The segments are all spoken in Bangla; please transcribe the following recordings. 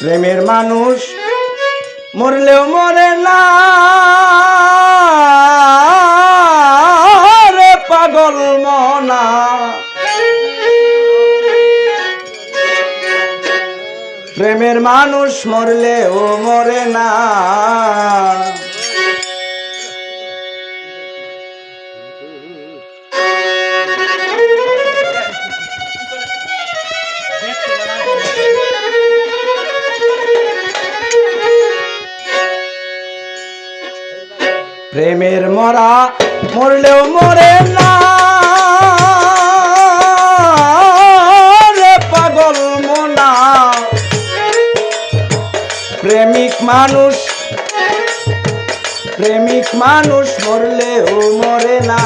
প্রেমের মানুষ মরলেও মরে না। রে পাগল মনা। প্রেমের মানুষ মরলেও মরে না। প্রেমের মরা মরলেও মরে না। রে পাগল মোনা। প্রেমিক মানুষ প্রেমিক মানুষ মরলেও মরে না।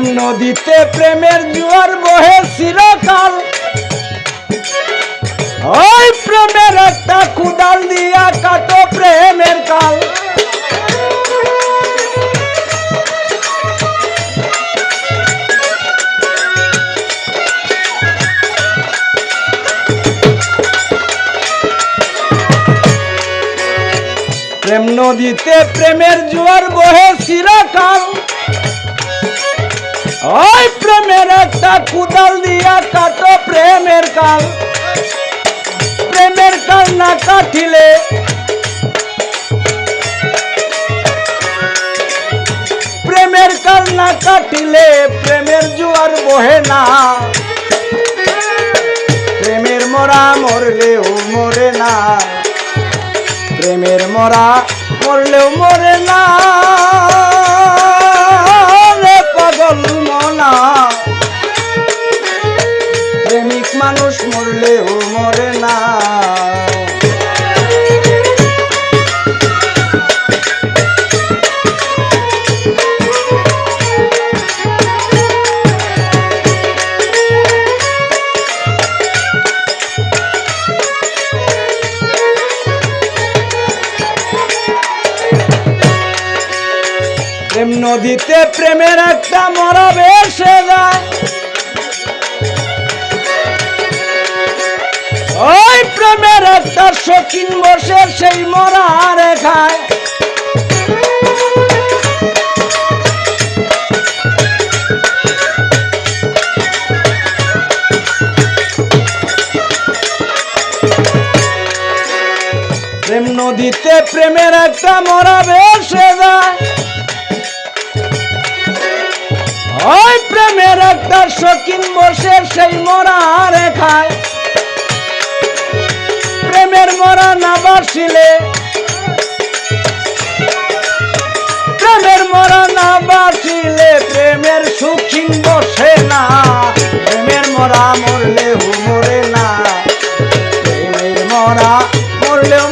প্রেম নদীতে প্রেমের জোয়ার বহে চিরকাল। ওই প্রেমের একটা কুদাল দিয়া কাটো প্রেমের কাল। প্রেম নদীতে প্রেমের জোয়ার বহে চিরকাল। ওই প্রেমের একটা কুদাল দিয়া কাটো প্রেমের কাল। প্রেমের কাল না কাটিলে প্রেমের কাল না কাটিলে প্রেমের জোয়ার বহে না। প্রেমের মরা মরলেও মরে না। প্রেমের মরা মরলেও মরে না। প্রেম নদীতে প্রেমের একটা মরা বেসে যায়। ওই প্রেমের একটা শকিন বসে সেই মরা রেখায়। প্রেম নদীতে প্রেমের একটা মরা বেসে যায়। প্রেমের শকিন বসে সেই মরা রেখায়। প্রেমের মরা না বাসিলে প্রেমের মরা না বাসিলে প্রেমের সুখিন বসে না। প্রেমের মরা মরলে মরে না। প্রেমের মরা মরলেও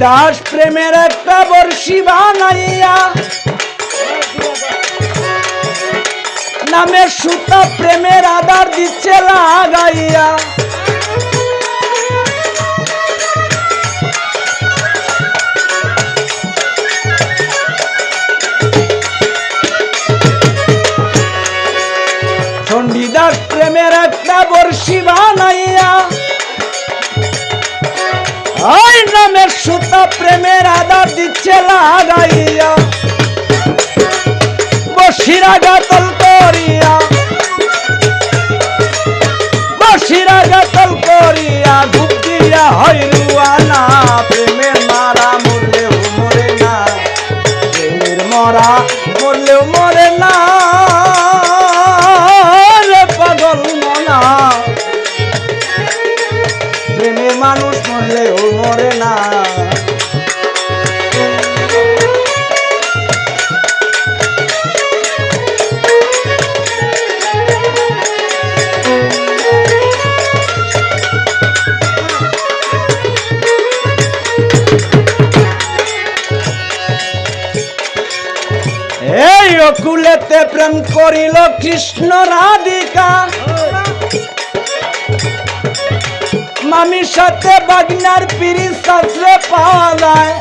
চণ্ডীদাস প্রেমের একটা বর্ষি বানাইয়া নামের সুতা প্রেমের আদার দিচ্ছে লাগাইয়া। প্রেমের আদার দিচ্ছে লাগাইয়া। বসিরা গাতল করিয়া। বসিরা গাতল করিয়া, ধূপ দিয়া হয় রুয়ানা প্রেমের মারা মরলে মরে না। সাথে প্রেম করিল কৃষ্ণ রাধিকা। মামির সাথে বাগনার পিড়ি শাস্ত্রে পাওয়া যায়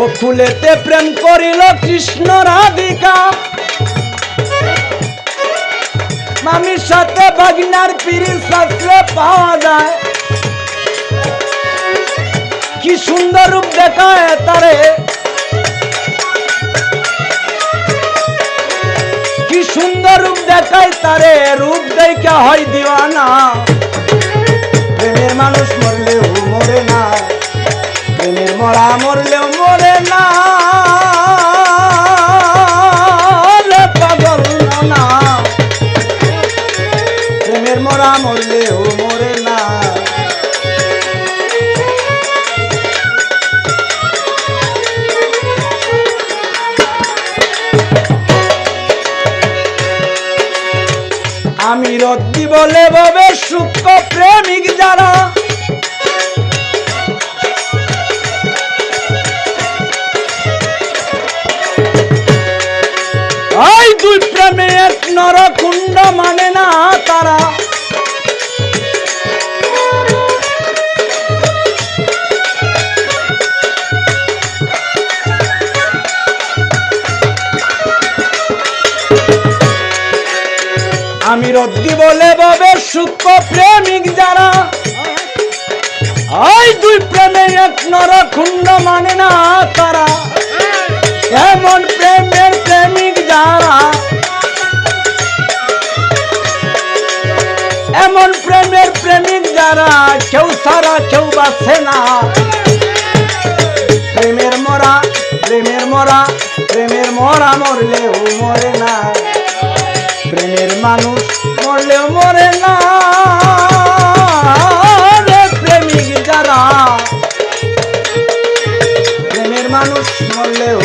ও ফুলেতে প্রেম করিল কৃষ্ণ রাধিকা। মামির সাথে বাগনার পিড়ি শাস্ত্রে পাওয়া যায়। কি সুন্দর রূপ দেখায় তারে। কি সুন্দর রূপ দেখায় তারে, রূপ দেখা হয় দিওয়ানা। প্রেমের মানুষ মরলেও মরে না। প্রেমের মরা মরলেও মরলেও মরে না। আমি রদ্দি বলে ববে সূক্ষ্ম প্রেমিক যারা। ওই প্রেমে এক নরকুণ্ড মানে না তারা। আমি রদ্দি বলে ববে সূক্ষ্ম প্রেমিক যারা, ওই দুই প্রেমে এক নরকুণ্ড মানে না তারা। এমন প্রেমের প্রেমিক যারা, এমন প্রেমের প্রেমিক যারা, কেউ সারা, কেউ বাঁচে না। প্রেমের মরা প্রেমের মরা প্রেমের মরা মরলেও মরে না। প্রেমের মানুষ মরলেও মরে না। প্রেমিক যারা প্রেমের মানুষ মরলেও